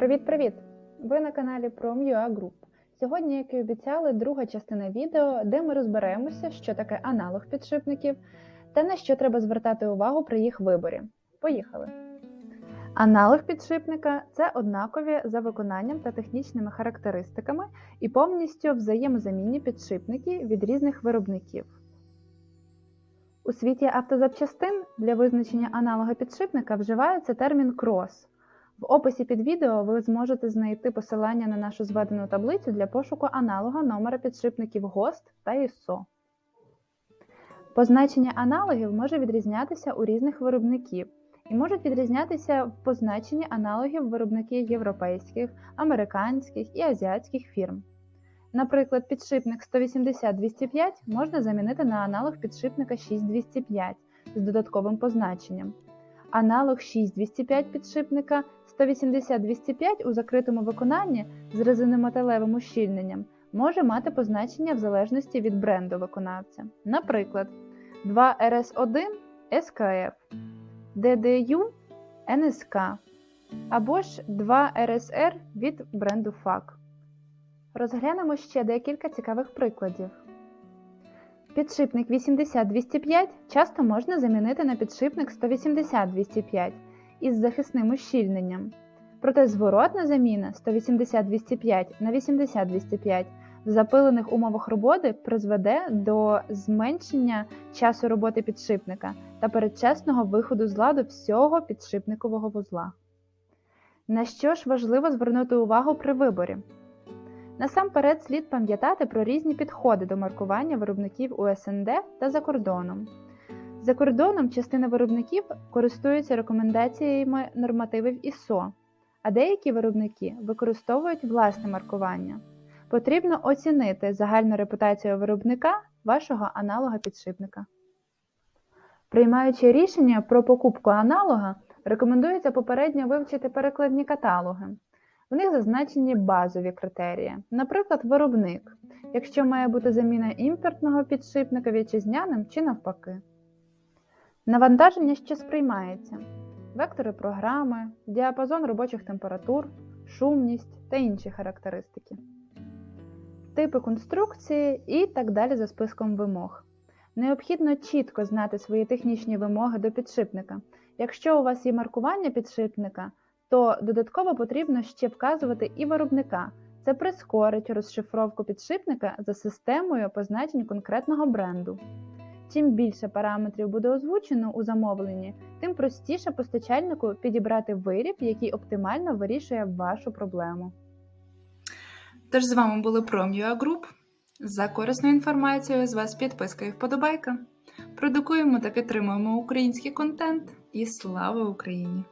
Привіт-привіт! Ви на каналі Prom.ua Group. Сьогодні, як і обіцяли, друга частина відео, де ми розберемося, що таке аналог підшипників та на що треба звертати увагу при їх виборі. Поїхали! Аналог підшипника це однакові за виконанням та технічними характеристиками і повністю взаємозамінні підшипники від різних виробників. У світі автозапчастин для визначення аналога підшипника вживається термін крос. В описі під відео ви зможете знайти посилання на нашу зведену таблицю для пошуку аналога номера підшипників ГОСТ та ISO. Позначення аналогів може відрізнятися у різних виробників і можуть відрізнятися в позначенні аналогів виробників європейських, американських і азіатських фірм. Наприклад, підшипник 180-205 можна замінити на аналог підшипника 6205 з додатковим позначенням. Аналог 6205 підшипника 180-205 у закритому виконанні з резинометалевим ущільненням може мати позначення в залежності від бренду виконавця. Наприклад, 2RS1 SKF, DDU NSK або ж 2RSR від бренду FAC. Розглянемо ще декілька цікавих прикладів. Підшипник 80-205 часто можна замінити на підшипник 180-205 із захисним ущільненням. Проте зворотна заміна 180-205 на 80-205 в запилених умовах роботи призведе до зменшення часу роботи підшипника та передчасного виходу з ладу всього підшипникового вузла. На що ж важливо звернути увагу при виборі? Насамперед слід пам'ятати про різні підходи до маркування виробників у СНД та за кордоном. За кордоном частина виробників користуються рекомендаціями нормативів ISO, а деякі виробники використовують власне маркування. Потрібно оцінити загальну репутацію виробника вашого аналога підшипника. Приймаючи рішення про покупку аналога, рекомендується попередньо вивчити перекладні каталоги. В них зазначені базові критерії, наприклад, виробник, якщо має бути заміна імпортного підшипника вітчизняним чи навпаки. Навантаження що сприймається, вектори програми, діапазон робочих температур, шумність та інші характеристики, типи конструкції і так далі за списком вимог. Необхідно чітко знати свої технічні вимоги до підшипника. Якщо у вас є маркування підшипника, то додатково потрібно ще вказувати і виробника. Це прискорить розшифровку підшипника за системою позначень конкретного бренду. Чим більше параметрів буде озвучено у замовленні, тим простіше постачальнику підібрати виріб, який оптимально вирішує вашу проблему. Тож з вами були Prom.ua Group. За корисною інформацією з вас підписка і вподобайка. Продукуємо та підтримуємо український контент і слава Україні!